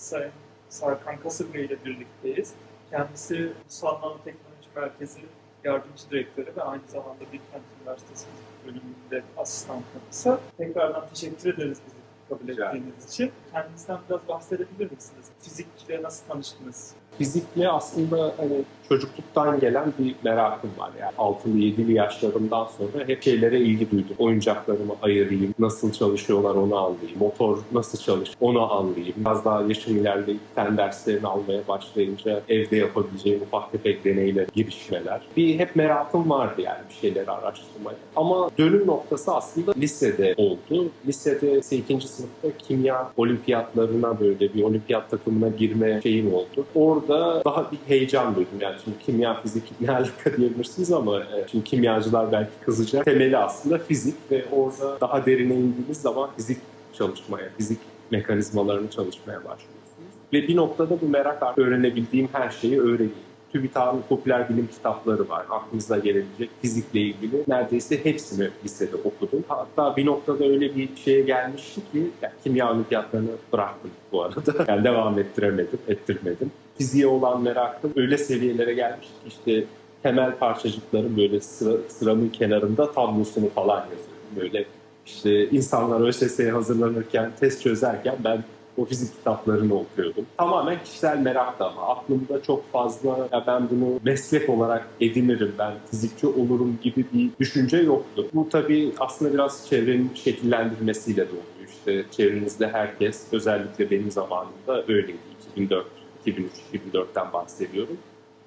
Sayın Sarkan Kasır Bey ile birlikteyiz. Kendisi Ulusal Nanoteknoloji Merkezi Yardımcı Direktörü ve aynı zamanda Bilkent Üniversitesi Bölümünde asistan profesör. Tekrardan teşekkür ederiz bizi kabul ettiğiniz için. Kendinizden biraz bahsedebilir misiniz? Fizikle nasıl tanıştınız? Fizikle aslında hani çocukluktan gelen bir merakım var. Yani 6'lı 7'li yaşlarımdan sonra hep şeylere ilgi duydum. Oyuncaklarımı ayırayım, nasıl çalışıyorlar onu anlayayım, motor nasıl çalışıyor onu anlayayım. Biraz daha yaşım ilerleyip fen derslerini almaya başlayınca evde yapabileceğim ufak tefek deneyler, girişmeler. Bir hep merakım vardı yani bir şeyleri araştırmaya. Ama dönüm noktası aslında lisede oldu. Lisede 2. sınıfta kimya olimpiyatlarına böyle bir olimpiyat takımına girme şeyim oldu. Orada daha bir heyecan duydum. Yani şimdi kimya, fizik ne alaka diyebilirsiniz ama e, şimdi kimyacılar belki kızacak. Temeli aslında fizik ve orada daha derine indiğiniz zaman fizik çalışmaya, fizik mekanizmalarını çalışmaya başlıyorsunuz. Ve bir noktada bu merak artık öğrenebildiğim her şeyi öğreneyim. TÜBİTAK'ın popüler bilim kitapları var. Aklınıza gelebilecek fizikle ilgili neredeyse hepsini lisede okudum. Hatta bir noktada öyle bir şeye gelmişti ki yani kimya olimpiyatlarını bıraktım bu arada. Yani devam ettiremedim, ettirmedim. Fiziğe olan merakım öyle seviyelere gelmişti ki işte temel parçacıkların böyle sıra, sıramın kenarında tablosunu falan yazıyorum. Böyle işte insanlar ÖSS'ye hazırlanırken, test çözerken ben o fizik kitaplarını okuyordum. Tamamen kişisel meraktı ama aklımda çok fazla ya ben bunu meslek olarak edinirim, ben fizikçi olurum gibi bir düşünce yoktu. Bu tabii aslında biraz çevrenin şekillendirmesiyle de oluyor. İşte çevrenizde herkes, özellikle benim zamanımda öyleydi. 2004, 2003, 2004'ten bahsediyorum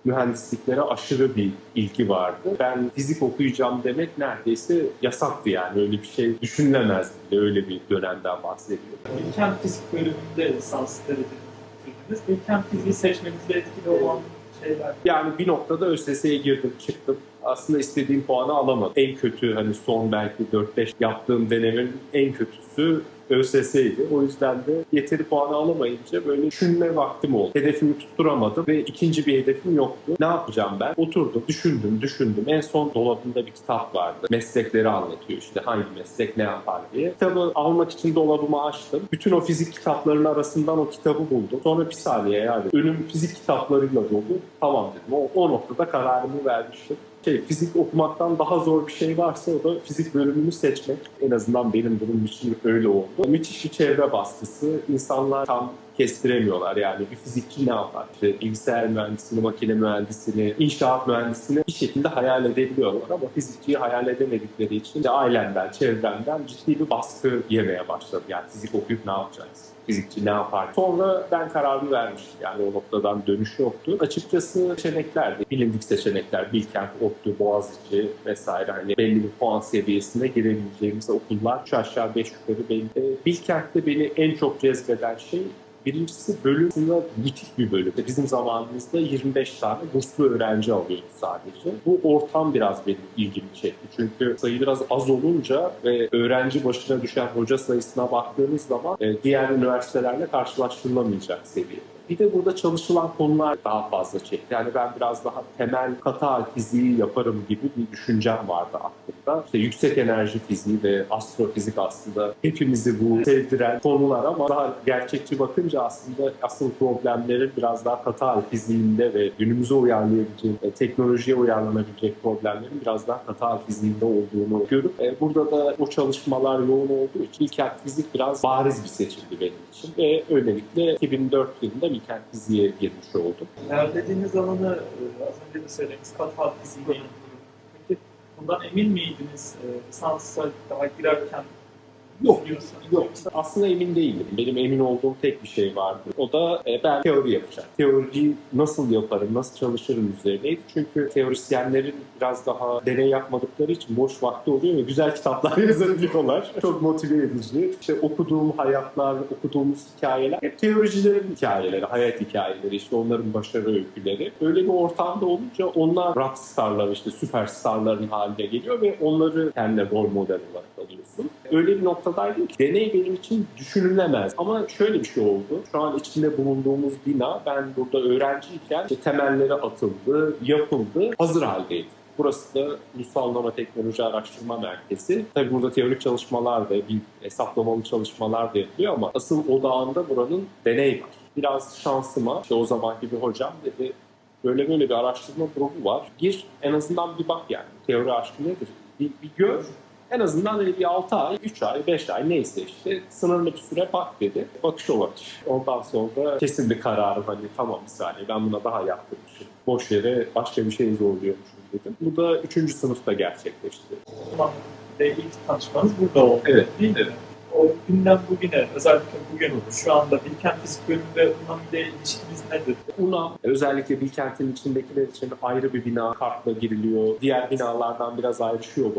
mühendisliklere aşırı bir ilgi vardı. Ben fizik okuyacağım demek neredeyse yasaktı yani. Öyle bir şey düşünülemezdi bile. Öyle bir dönemden bahsediyorum. Bilkent Fizik Bölümünde lisans bitirdiniz. Bilkent Fiziği seçmenizde etkili olan şeyler. Yani bir noktada ÖSS'ye girdim, çıktım. Aslında istediğim puanı alamadım. En kötü hani son belki 4-5 yaptığım denemin en kötüsü ÖSS'ydi. O yüzden de yeteri puanı alamayınca böyle düşünme vaktim oldu. Hedefimi tutturamadım ve ikinci bir hedefim yoktu. Ne yapacağım ben? Oturdum, düşündüm, düşündüm. En son dolabımda bir kitap vardı. Meslekleri anlatıyor işte hangi meslek ne yapar diye. Kitabı almak için dolabımı açtım. Bütün o fizik kitaplarının arasından o kitabı buldum. Sonra bir saniye yani önüm fizik kitaplarıyla dolu. Tamam dedim. O, o noktada kararımı vermiştim şey, fizik okumaktan daha zor bir şey varsa o da fizik bölümünü seçmek. En azından benim durum için öyle oldu. Müthiş bir çevre baskısı. İnsanlar tam kestiremiyorlar. Yani bir fizikçi ne yapar? İşte bilgisayar mühendisini, makine mühendisini, inşaat mühendisini bir şekilde hayal edebiliyorlar ama fizikçiyi hayal edemedikleri için de ailemden, çevremden ciddi bir baskı yemeye başladım. Yani fizik okuyup ne yapacaksın? Fizikçi ne yapar? Sonra ben kararımı vermiştim. Yani o noktadan dönüş yoktu. Açıkçası seçeneklerdi. Bilindik seçenekler. Bilkent, ODTÜ, Boğaziçi vesaire. Hani belli bir puan seviyesinde girebileceğimiz okullar. Şu aşağı beş yukarı belli. Ee, Bilkent'te beni en çok cezbeden şey Birincisi bölüm aslında butik bir bölüm. Bizim zamanımızda 25 tane burslu öğrenci alıyoruz sadece. Bu ortam biraz benim ilgimi çekti. Çünkü sayı biraz az olunca ve öğrenci başına düşen hoca sayısına baktığınız zaman e, diğer üniversitelerle karşılaştırılamayacak seviyede. Bir de burada çalışılan konular daha fazla çekti. Yani ben biraz daha temel katal fiziği yaparım gibi bir düşüncem vardı aklımda. İşte yüksek enerji fiziği ve astrofizik aslında hepimizi bu sevdiren konular ama daha gerçekçi bakınca aslında asıl problemlerin biraz daha katal fiziğinde ve günümüze uyarlayabileceğim, e, teknolojiye uyarlanabilecek problemlerin biraz daha katal fiziğinde olduğunu görüp e, burada da o çalışmalar yoğun olduğu için ilkel fizik biraz bariz bir seçimdi benim için ve öylelikle 2004 yılında Bilkent Fiziğe girmiş oldum. İlerlediğiniz alanı e, az önce de söylediğiniz katal ilgili. Peki bundan emin miydiniz e, lisansa daha girerken? Yok? Yok, aslında emin değilim. Benim emin olduğum tek bir şey vardı. O da e, ben teori yapacağım. Teoriyi nasıl yaparım, nasıl çalışırım üzerineydi. Çünkü teorisyenlerin biraz daha deney yapmadıkları için boş vakti oluyor ve güzel kitaplar yazabiliyorlar. Çok motive edici. İşte okuduğum hayatlar, okuduğumuz hikayeler hep teoricilerin hikayeleri, hayat hikayeleri, işte onların başarı öyküleri. Öyle bir ortamda olunca onlar rockstarlar, işte süperstarların haline geliyor ve onları kendine rol model olarak alıyorsun. Öyle bir noktadaydım ki deney benim için düşünülemez. Ama şöyle bir şey oldu. Şu an içinde bulunduğumuz bina ben burada öğrenciyken işte temelleri atıldı, yapıldı, hazır haldeydi. Burası da Ulusal Nanoteknoloji Araştırma Merkezi. Tabii burada teorik çalışmalar da, bir hesaplamalı çalışmalar da yapılıyor ama asıl odağında buranın deney var. Biraz şansıma işte o zamanki bir hocam dedi böyle böyle bir araştırma grubu var. Gir en azından bir bak yani. Teori aşkı nedir? Bir, bir gör. En azından hani bir 6 ay, 3 ay, 5 ay neyse işte sınırlı bir süre bak dedi. Bakış o bakış. Ondan sonra kesin bir kararım hani tamam bir saniye ben buna daha yaptırmışım. Boş yere başka bir şey zorluyormuşum dedim. Bu da 3. sınıfta gerçekleşti. Ulan ve ilk tanışmanız burada oldu. Evet, Değil mi? evet. O günden bugüne, özellikle bugün şu anda Bilkent Fizik bölümünde UNAM ile ilişkiniz nedir? UNAM özellikle Bilkent'in içindekiler için ayrı bir bina kartla giriliyor. Diğer binalardan biraz ayrışıyor.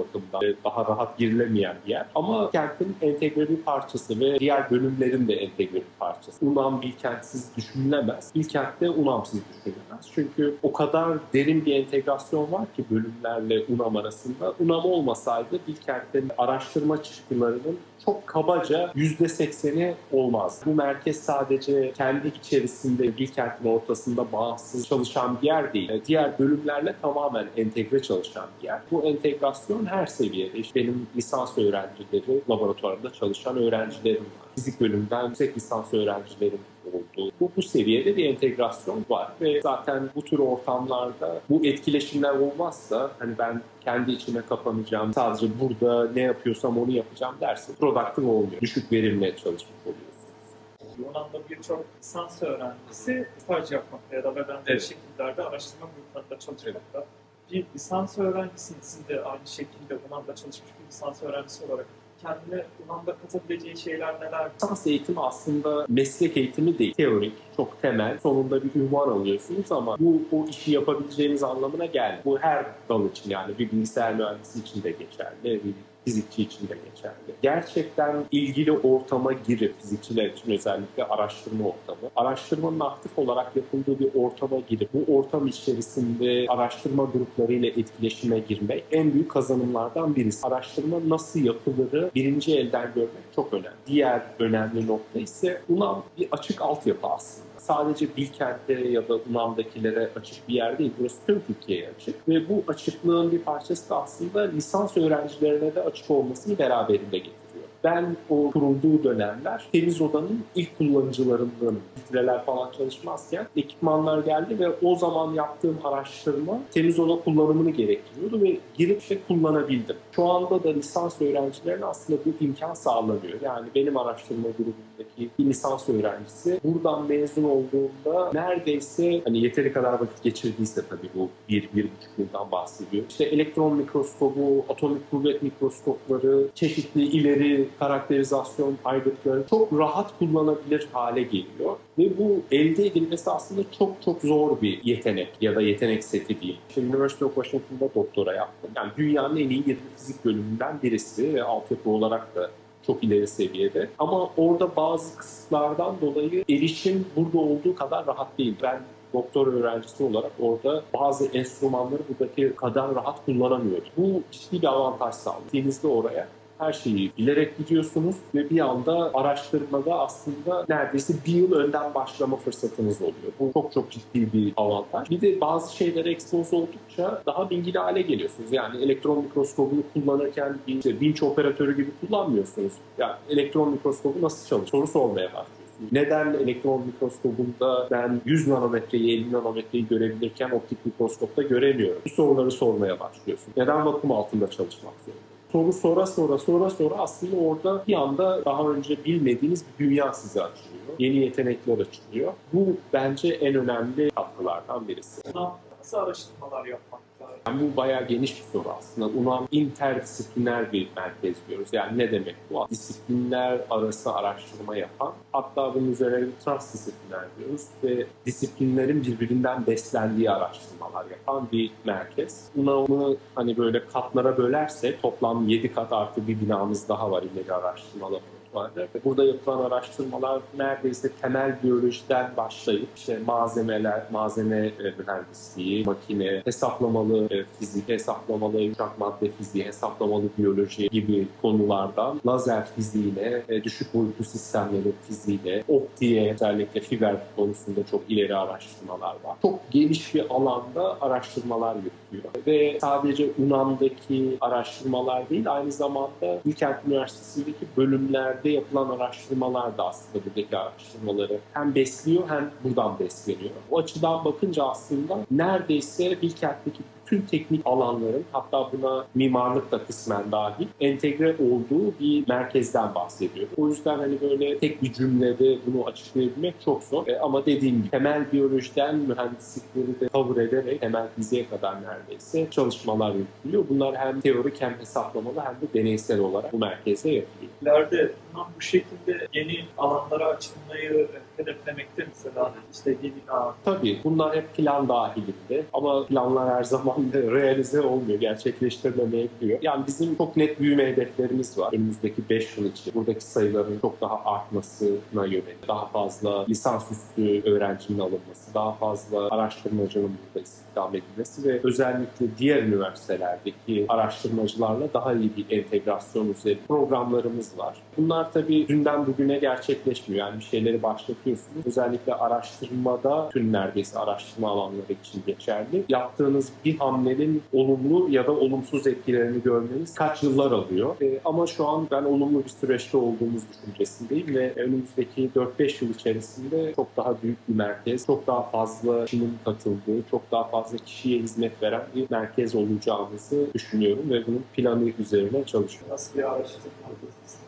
Ee, Daha rahat girilemeyen bir yer. Ama kentin entegre bir parçası ve diğer bölümlerin de entegre bir parçası. UNAM Bilkent'siz düşünülemez. Bilkent de UNAM'sız düşünülemez. Çünkü o kadar derin bir entegrasyon var ki bölümlerle UNAM arasında. UNAM olmasaydı Bilkent'in araştırma çıktılarının çok kabaca %80'i olmaz. Bu merkez sadece kendi içerisinde Bilkent'in ortasında bağımsız çalışan bir yer değil. Diğer bölümlerle tamamen entegre çalışan bir yer. Bu entegrasyon her seviyede. İşte benim lisans öğrencileri, laboratuvarda çalışan öğrencilerim var. Fizik bölümünden yüksek lisans öğrencilerim oldu. Bu, bu seviyede bir entegrasyon var ve zaten bu tür ortamlarda bu etkileşimler olmazsa hani ben kendi içime kapanacağım, sadece burada ne yapıyorsam onu yapacağım dersin. Productive olmuyor. Düşük verimle çalışmış oluyorsunuz. UNAM'da birçok lisans öğrencisi staj yapmakta ya da ve benzeri Evet. şekillerde araştırma gruplarında çalışmakta. Bir lisans öğrencisinin siz de aynı şekilde UNAM'da çalışmış bir lisans öğrencisi olarak kendine UNAM'da katabileceği şeyler neler? Lisans eğitimi aslında meslek eğitimi değil. Teorik, çok temel. Sonunda bir ünvan alıyorsunuz ama bu o işi yapabileceğiniz anlamına gelmiyor. Bu her dal için yani bir bilgisayar mühendisi için de geçerli, bir fizikçi için de geçerli. Gerçekten ilgili ortama girip, fizikçiler için özellikle araştırma ortamı, araştırmanın aktif olarak yapıldığı bir ortama girip, bu ortam içerisinde araştırma gruplarıyla etkileşime girmek en büyük kazanımlardan birisi. Araştırma nasıl yapılırı birinci elden görmek çok önemli. Diğer önemli nokta ise UNAM bir açık altyapı aslında sadece Bilkent'te ya da UNAM'dakilere açık bir yer değil. Burası tüm Türkiye'ye açık. Ve bu açıklığın bir parçası da aslında lisans öğrencilerine de açık olmasını beraberinde getiriyor. Ben o kurulduğu dönemler Temiz Oda'nın ilk kullanıcılarından filtreler falan çalışmazken ekipmanlar geldi ve o zaman yaptığım araştırma Temiz Oda kullanımını gerektiriyordu ve girip şey kullanabildim. Şu anda da lisans öğrencilerine aslında bu imkan sağlanıyor. Yani benim araştırma grubundaki bir lisans öğrencisi buradan mezun olduğunda neredeyse hani yeteri kadar vakit geçirdiyse tabii bu bir, bir buçuk yıldan bahsediyor. İşte elektron mikroskobu, atomik kuvvet mikroskopları, çeşitli ileri karakterizasyon aygıtları çok rahat kullanabilir hale geliyor. Ve bu elde edilmesi aslında çok çok zor bir yetenek ya da yetenek seti değil. Şimdi University of Washington'da doktora yaptım. Yani dünyanın en iyi 20 fizik bölümünden birisi ve altyapı olarak da çok ileri seviyede. Ama orada bazı kısıtlardan dolayı erişim burada olduğu kadar rahat değil. Ben doktor öğrencisi olarak orada bazı enstrümanları buradaki kadar rahat kullanamıyordum. Bu ciddi bir avantaj sağlıyor. Gittiğinizde oraya her şeyi bilerek gidiyorsunuz ve bir anda araştırmada aslında neredeyse bir yıl önden başlama fırsatınız oluyor. Bu çok çok ciddi bir avantaj. Bir de bazı şeylere expose oldukça daha bilgili hale geliyorsunuz. Yani elektron mikroskobunu kullanırken bir işte vinç operatörü gibi kullanmıyorsunuz. Yani elektron mikroskobu nasıl çalışır? Soru sormaya başlıyorsunuz. Neden elektron mikroskobunda ben 100 nanometreyi 50 nanometreyi görebilirken optik mikroskopta göremiyorum? Bu soruları sormaya başlıyorsun. Neden vakum altında çalışmak zorunda? Soru sonra sonra sonra sonra aslında orada bir anda daha önce bilmediğiniz bir dünya size açılıyor. Yeni yetenekler açılıyor. Bu bence en önemli katkılardan birisi. Nasıl araştırmalar yapmakta? Yani bu bayağı geniş bir soru aslında. UNAM interdisipliner bir merkez diyoruz. Yani ne demek bu? Disiplinler arası araştırma yapan, hatta bunun üzerine bir transdisipliner diyoruz ve disiplinlerin birbirinden beslendiği araştırmalar yapan bir merkez. UNAM'ı hani böyle katlara bölersek toplam 7 kat artı bir binamız daha var ileri araştırma Ve Burada yapılan araştırmalar neredeyse temel biyolojiden başlayıp işte malzemeler, malzeme e, mühendisliği, makine, hesaplamalı e, fizik, hesaplamalı yumuşak madde fiziği, hesaplamalı biyoloji gibi konulardan lazer fiziğine, e, düşük boyutlu sistemleri fiziğine, optiğe, özellikle fiber konusunda çok ileri araştırmalar var. Çok geniş bir alanda araştırmalar yürütülüyor. Yapıyor. Ve sadece UNAM'daki araştırmalar değil, aynı zamanda Bilkent Üniversitesi'ndeki bölümlerde yapılan araştırmalar da aslında buradaki araştırmaları hem besliyor hem buradan besleniyor. O açıdan bakınca aslında neredeyse Bilkent'teki bütün teknik alanların hatta buna mimarlık da kısmen dahil entegre olduğu bir merkezden bahsediyor. O yüzden hani böyle tek bir cümlede bunu açıklayabilmek çok zor. E, ama dediğim gibi temel biyolojiden mühendislikleri de cover ederek temel fiziğe kadar neredeyse çalışmalar yürütülüyor. Bunlar hem teorik hem hesaplamalı hem de deneysel olarak bu merkezde yapılıyor. İleride bundan bu şekilde yeni alanlara açılmayı hedeflemekte mesela işte yeni ağ, Tabii bunlar hep plan dahilinde ama planlar her zaman da realize olmuyor, gerçekleştirilemeyebiliyor. Yani bizim çok net büyüme hedeflerimiz var önümüzdeki 5 yıl için. Buradaki sayıların çok daha artmasına yönelik, daha fazla lisansüstü öğrencinin alınması, daha fazla araştırmacının burada istihdam edilmesi ve özellikle diğer üniversitelerdeki araştırmacılarla daha iyi bir entegrasyon üzerine programlarımız var. Bunlar tabii dünden bugüne gerçekleşmiyor. Yani bir şeyleri başlatıyorsunuz. Özellikle araştırmada tüm neredeyse araştırma alanları için geçerli. Yaptığınız bir hamlenin olumlu ya da olumsuz etkilerini görmeniz kaç yıllar alıyor. E, ama şu an ben olumlu bir süreçte olduğumuz düşüncesindeyim ve önümüzdeki 4-5 yıl içerisinde çok daha büyük bir merkez, çok daha fazla kişinin katıldığı, çok daha fazla kişiye hizmet veren bir merkez olacağımızı düşünüyorum ve bunun planı üzerine çalışıyorum. nasıl bir araştırmadasınız?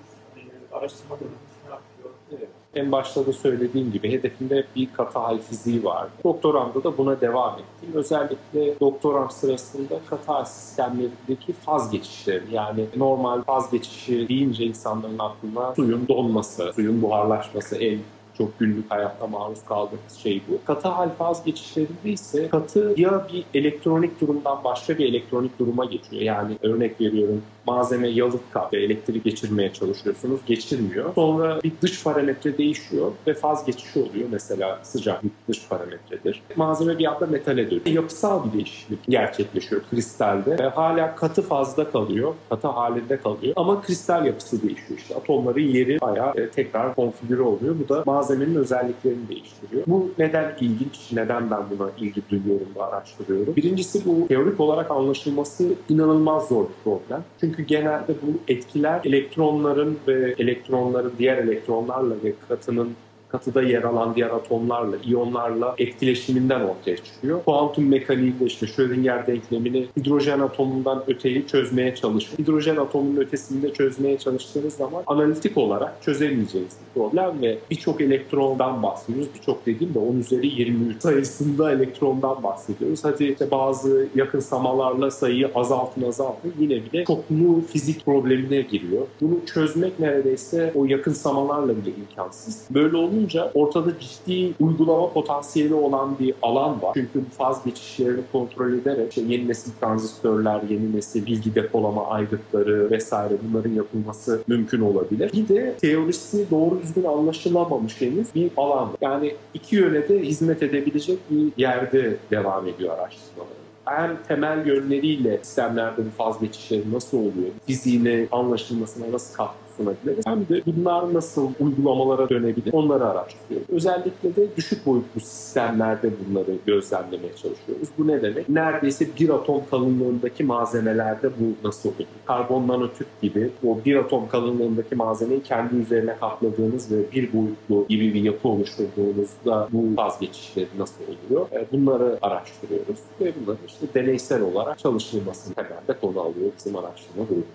Araştırma ne yapıyor? Evet. En başta da söylediğim gibi hedefimde bir katı hal fiziği vardı. Doktoramda da buna devam ettim. Özellikle doktoram sırasında katı hal sistemlerindeki faz geçişleri yani normal faz geçişi deyince insanların aklına suyun donması, suyun buharlaşması en çok günlük hayatta maruz kaldığımız şey bu. Katı hal faz geçişlerinde ise katı ya bir elektronik durumdan başka bir elektronik duruma geçiyor. Yani örnek veriyorum malzeme yalıtkan ve elektrik geçirmeye çalışıyorsunuz. Geçirmiyor. Sonra bir dış parametre değişiyor ve faz geçişi oluyor. Mesela sıcaklık dış parametredir. Malzeme bir anda metale dönüyor. Yapısal bir değişiklik gerçekleşiyor kristalde. Ve hala katı fazda kalıyor. Katı halinde kalıyor. Ama kristal yapısı değişiyor işte. Atomların yeri bayağı e, tekrar konfigüre oluyor. Bu da malzemenin özelliklerini değiştiriyor. Bu neden ilginç? Neden ben buna ilgi duyuyorum ve araştırıyorum? Birincisi bu teorik olarak anlaşılması inanılmaz zor bir problem. Çünkü genelde bu etkiler elektronların ve elektronların diğer elektronlarla ve katının katıda yer alan diğer atomlarla, iyonlarla etkileşiminden ortaya çıkıyor. Kuantum mekaniğinde işte Schrödinger denklemini hidrojen atomundan öteyi çözmeye çalışın. Hidrojen atomunun ötesinde çözmeye çalıştığınız zaman analitik olarak çözemeyeceğiniz bir problem ve birçok elektrondan bahsediyoruz. Birçok dediğim de 10 üzeri 23 sayısında elektrondan bahsediyoruz. Hadi işte bazı yakınsamalarla sayıyı azaltın azaltın yine bile çoklu fizik problemine giriyor. Bunu çözmek neredeyse o yakınsamalarla bile imkansız. Böyle olunca ortada ciddi uygulama potansiyeli olan bir alan var. Çünkü faz geçişlerini kontrol ederek işte yeni nesil transistörler, yeni nesil bilgi depolama aygıtları vesaire bunların yapılması mümkün olabilir. Bir de teorisi doğru düzgün anlaşılamamış henüz bir alan. Yani iki yöne de hizmet edebilecek bir yerde devam ediyor araştırmaları hem temel yönleriyle sistemlerde bu faz geçişleri nasıl oluyor, fiziğine anlaşılmasına nasıl katkı sunabiliriz hem de bunlar nasıl uygulamalara dönebilir onları araştırıyoruz. Özellikle de düşük boyutlu sistemlerde bunları gözlemlemeye çalışıyoruz. Bu ne demek? Neredeyse bir atom kalınlığındaki malzemelerde bu nasıl olur? Karbon nanotüp gibi o bir atom kalınlığındaki malzemeyi kendi üzerine kapladığınız ve bir boyutlu gibi bir yapı oluşturduğunuzda bu faz geçişleri nasıl oluyor? E, Bunları araştırıyoruz ve bunları işte deneysel olarak çalışılmasını temelde konu alıyor bizim araştırma grubumuz.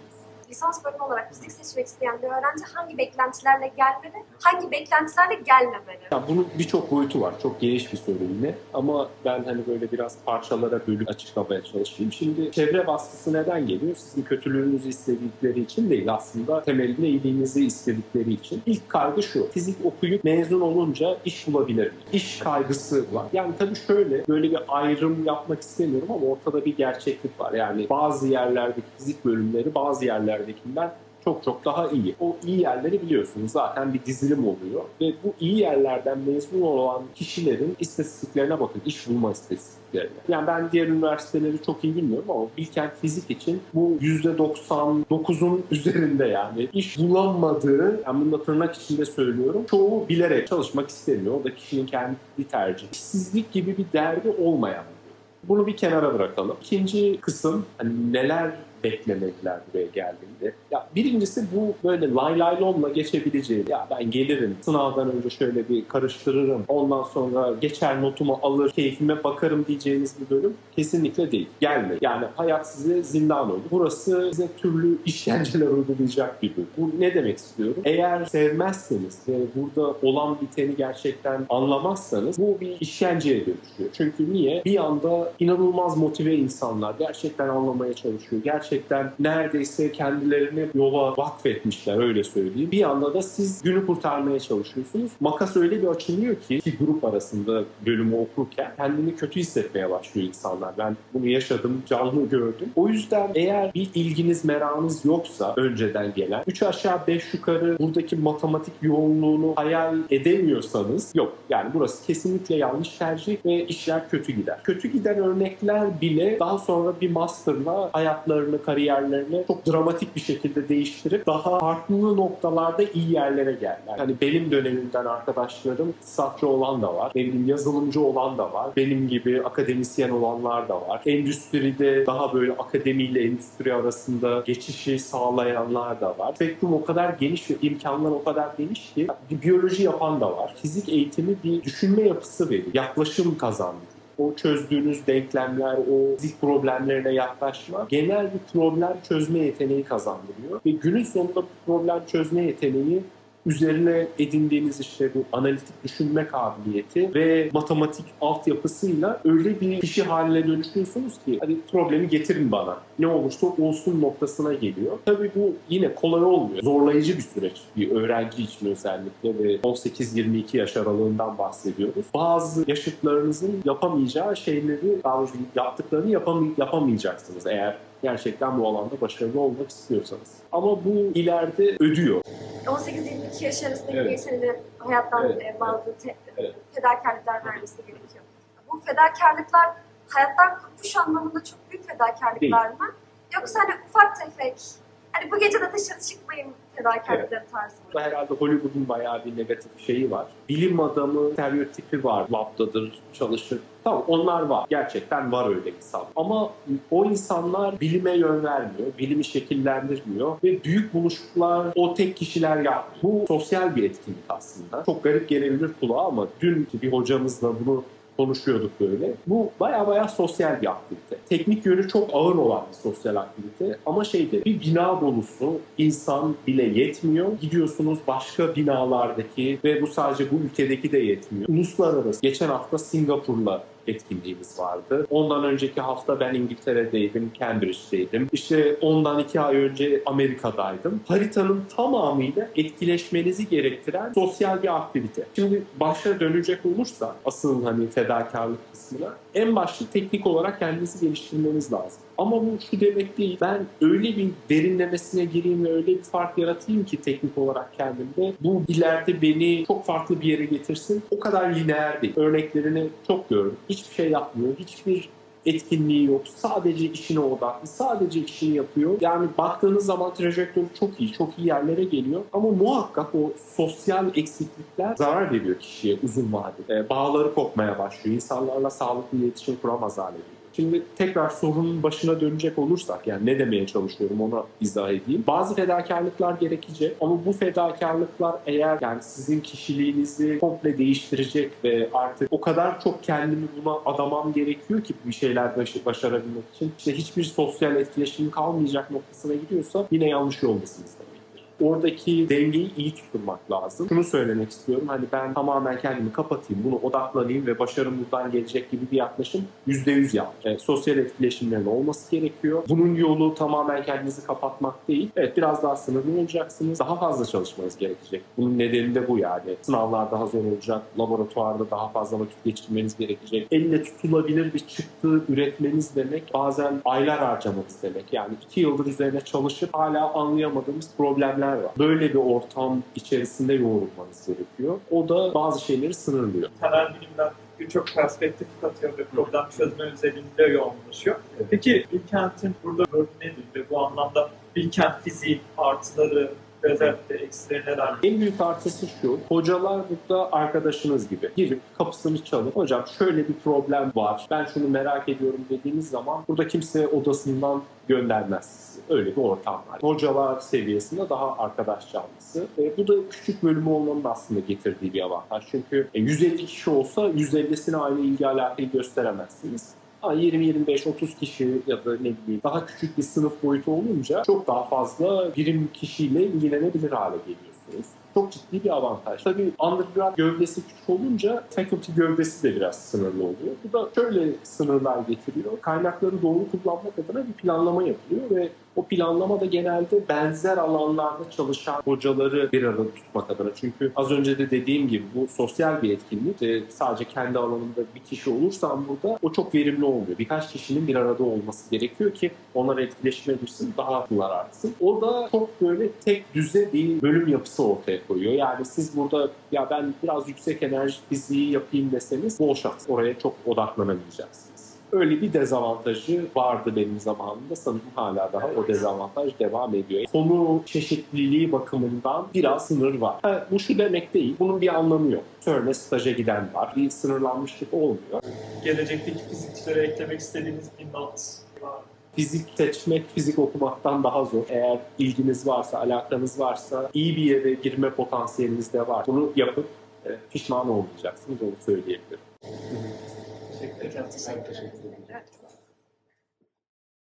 Lisans bölümü olarak fizik seçmek isteyen bir öğrenci hangi beklentilerle gelmeli, hangi beklentilerle gelmemeli? Ya bunun birçok boyutu var. Çok geniş bir soru yine. Ama ben hani böyle biraz parçalara bölüp açıklamaya çalışayım. Şimdi çevre baskısı neden geliyor? Sizin kötülüğünüzü istedikleri için değil aslında temelinde iyiliğinizi istedikleri için. İlk kaygı şu. Fizik okuyup mezun olunca iş bulabilir miyim? İş kaygısı var. Yani tabii şöyle böyle bir ayrım yapmak istemiyorum ama ortada bir gerçeklik var. Yani bazı yerlerdeki fizik bölümleri bazı yerlerdekinden çok çok daha iyi. O iyi yerleri biliyorsunuz zaten bir dizilim oluyor ve bu iyi yerlerden mezun olan kişilerin istatistiklerine bakın, iş bulma istatistiklerine. Yani ben diğer üniversiteleri çok iyi bilmiyorum ama Bilkent Fizik için bu %99'un üzerinde yani iş bulamadığı, yani bunu da tırnak içinde söylüyorum, çoğu bilerek çalışmak istemiyor. O da kişinin kendi tercihi. İşsizlik gibi bir derdi olmayan Bunu bir kenara bırakalım. İkinci kısım hani neler beklemediler buraya geldiğinde. Ya birincisi bu böyle lay lay lomla geçebileceği. Ya ben gelirim sınavdan önce şöyle bir karıştırırım. Ondan sonra geçer notumu alır, keyfime bakarım diyeceğiniz bir bölüm kesinlikle değil. Gelme. Yani hayat size zindan oldu. Burası size türlü işkenceler uygulayacak bir bölüm. Bu ne demek istiyorum? Eğer sevmezseniz ve burada olan biteni gerçekten anlamazsanız bu bir işkenceye dönüşüyor. Çünkü niye? Bir anda inanılmaz motive insanlar gerçekten anlamaya çalışıyor. Gerçekten neredeyse kendilerini yola vakfetmişler öyle söyleyeyim. Bir anda da siz günü kurtarmaya çalışıyorsunuz. Makas öyle bir açılıyor ki ki grup arasında bölümü okurken kendini kötü hissetmeye başlıyor insanlar. Ben bunu yaşadım, canlı gördüm. O yüzden eğer bir ilginiz, merakınız yoksa önceden gelen 3 aşağı 5 yukarı buradaki matematik yoğunluğunu hayal edemiyorsanız yok. Yani burası kesinlikle yanlış tercih ve işler kötü gider. Kötü giden örnekler bile daha sonra bir masterla hayatlarını, kariyerlerini çok dramatik bir şekilde değiştirip daha farklı noktalarda iyi yerlere geldiler. Hani benim dönemimden arkadaşlarım iktisatçı olan da var. Benim yazılımcı olan da var. Benim gibi akademisyen olanlar da var. Endüstride daha böyle akademiyle endüstri arasında geçişi sağlayanlar da var. Spektrum o kadar geniş ve imkanlar o kadar geniş ki bir biyoloji yapan da var. Fizik eğitimi bir düşünme yapısı veriyor. Yaklaşım kazandırıyor o çözdüğünüz denklemler, o fizik problemlerine yaklaşma genel bir problem çözme yeteneği kazandırıyor. Ve günün sonunda bu problem çözme yeteneği üzerine edindiğiniz işte bu analitik düşünme kabiliyeti ve matematik altyapısıyla öyle bir kişi haline dönüşüyorsunuz ki hadi problemi getirin bana. Ne olursa olsun noktasına geliyor. Tabii bu yine kolay olmuyor. Zorlayıcı bir süreç bir öğrenci için özellikle ve 18-22 yaş aralığından bahsediyoruz. Bazı yaşıtlarınızın yapamayacağı şeyleri, daha yaptıklarını yapamay- yapamayacaksınız eğer gerçekten bu alanda başarılı olmak istiyorsanız. Ama bu ileride ödüyor. 18-22 yaş arasındaki Evet. gençlerin hayattan Evet, e, bazı te- Evet. fedakarlıklar vermesi gerekiyor. Bu fedakarlıklar hayattan kopuş anlamında çok büyük fedakarlıklar mı? Yoksa hani ufak tefek, hani bu gece de dışarı çıkmayın fedakarlıkları tarzı mı? Burada herhalde Hollywood'un bayağı bir negatif şeyi var. Bilim adamı stereotipi var. Labdadır, çalışır. Tamam onlar var. Gerçekten var öyle insan. Ama o insanlar bilime yön vermiyor. Bilimi şekillendirmiyor. Ve büyük buluşlar o tek kişiler yapmıyor. Bu sosyal bir etkinlik aslında. Çok garip gelebilir kulağa ama dün bir hocamızla bunu konuşuyorduk böyle. Bu baya baya sosyal bir aktivite. Teknik yönü çok ağır olan bir sosyal aktivite ama şeyde bir bina dolusu insan bile yetmiyor. Gidiyorsunuz başka binalardaki ve bu sadece bu ülkedeki de yetmiyor. Uluslararası. Geçen hafta Singapur'la etkinliğimiz vardı. Ondan önceki hafta ben İngiltere'deydim, Cambridge'deydim. İşte ondan iki ay önce Amerika'daydım. Haritanın tamamıyla etkileşmenizi gerektiren sosyal bir aktivite. Şimdi başa dönecek olursa asıl hani fedakarlık kısmına en başta teknik olarak kendinizi geliştirmeniz lazım. Ama bu şu demek değil. Ben öyle bir derinlemesine gireyim ve öyle bir fark yaratayım ki teknik olarak kendimde. Bu ileride beni çok farklı bir yere getirsin. O kadar lineer değil. Örneklerini çok gördüm. Hiçbir şey yapmıyor. Hiçbir etkinliği yok. Sadece işine odaklı. Sadece işini yapıyor. Yani baktığınız zaman trajektörü çok iyi. Çok iyi yerlere geliyor. Ama muhakkak o sosyal eksiklikler zarar veriyor kişiye uzun vadede. Ee, Bağları kopmaya başlıyor. İnsanlarla sağlıklı iletişim kuramaz hale geliyor. Şimdi tekrar sorunun başına dönecek olursak yani ne demeye çalışıyorum ona izah edeyim. Bazı fedakarlıklar gerekecek ama bu fedakarlıklar eğer yani sizin kişiliğinizi komple değiştirecek ve artık o kadar çok kendimi buna adamam gerekiyor ki bir şeyler baş- başarabilmek için işte hiçbir sosyal etkileşim kalmayacak noktasına gidiyorsa yine yanlış yoldasınız. Oradaki dengeyi iyi tutturmak lazım. Şunu söylemek istiyorum. Hani ben tamamen kendimi kapatayım, bunu odaklanayım ve başarım buradan gelecek gibi bir yaklaşım %100 yanlış. Evet, sosyal etkileşimlerin olması gerekiyor. Bunun yolu tamamen kendinizi kapatmak değil. Evet biraz daha sınırlı olacaksınız. Daha fazla çalışmanız gerekecek. Bunun nedeni de bu yani. Sınavlar daha zor olacak. Laboratuvarda daha fazla vakit geçirmeniz gerekecek. Elle tutulabilir bir çıktı üretmeniz demek bazen aylar harcamanız demek. Yani iki yıldır üzerine çalışıp hala anlayamadığımız problemler var. Böyle bir ortam içerisinde yoğrulmanız gerekiyor. O da bazı şeyleri sınırlıyor. temel bilimden birçok perspektif katıyor ve problem çözme özelinde yoğunlaşıyor. Peki Bilkent'in burada rolü nedir ve bu anlamda Bilkent fiziği artıları Özellikle? En büyük artısı şu, hocalar burada arkadaşınız gibi. Girip kapısını çalıp, hocam şöyle bir problem var, ben şunu merak ediyorum dediğiniz zaman burada kimse odasından göndermez. Öyle bir ortam var. Hocalar seviyesinde daha arkadaş canlısı. E, bu da küçük bölümü olmanın aslında getirdiği bir avantaj. Çünkü e, 150 kişi olsa 150'sine aynı ilgi alakayı gösteremezsiniz. Ha, 20-25-30 kişi ya da ne bileyim daha küçük bir sınıf boyutu olunca çok daha fazla birim kişiyle ilgilenebilir hale geliyorsunuz. Çok ciddi bir avantaj. Tabii undergrad gövdesi küçük olunca faculty gövdesi de biraz sınırlı oluyor. Bu da şöyle sınırlar getiriyor. Kaynakları doğru kullanmak adına bir planlama yapılıyor ve o planlama da genelde benzer alanlarda çalışan hocaları bir arada tutmak adına. Çünkü az önce de dediğim gibi bu sosyal bir etkinlik. Ee, sadece kendi alanında bir kişi olursan burada o çok verimli olmuyor. Birkaç kişinin bir arada olması gerekiyor ki onlar etkileşime girsin, daha akıllar artsın. O da çok böyle tek düze bir bölüm yapısı ortaya koyuyor. Yani siz burada ya ben biraz yüksek enerji fiziği yapayım deseniz bol şans. Oraya çok odaklanamayacaksınız. Öyle bir dezavantajı vardı benim zamanımda. Sanırım hala daha o dezavantaj devam ediyor. Konu çeşitliliği bakımından biraz sınır var. Ha, bu şu demek değil. Bunun bir anlamı yok. CERN'e staja giden var. Bir sınırlanmışlık olmuyor. Gelecekteki fizikçilere eklemek istediğiniz bir not var. Fizik seçmek, fizik okumaktan daha zor. Eğer ilginiz varsa, alakanız varsa, iyi bir yere girme potansiyeliniz de var. Bunu yapıp e, pişman olmayacaksınız, onu söyleyebilirim. Teşekkür ederim. Teşekkür ederim. Evet.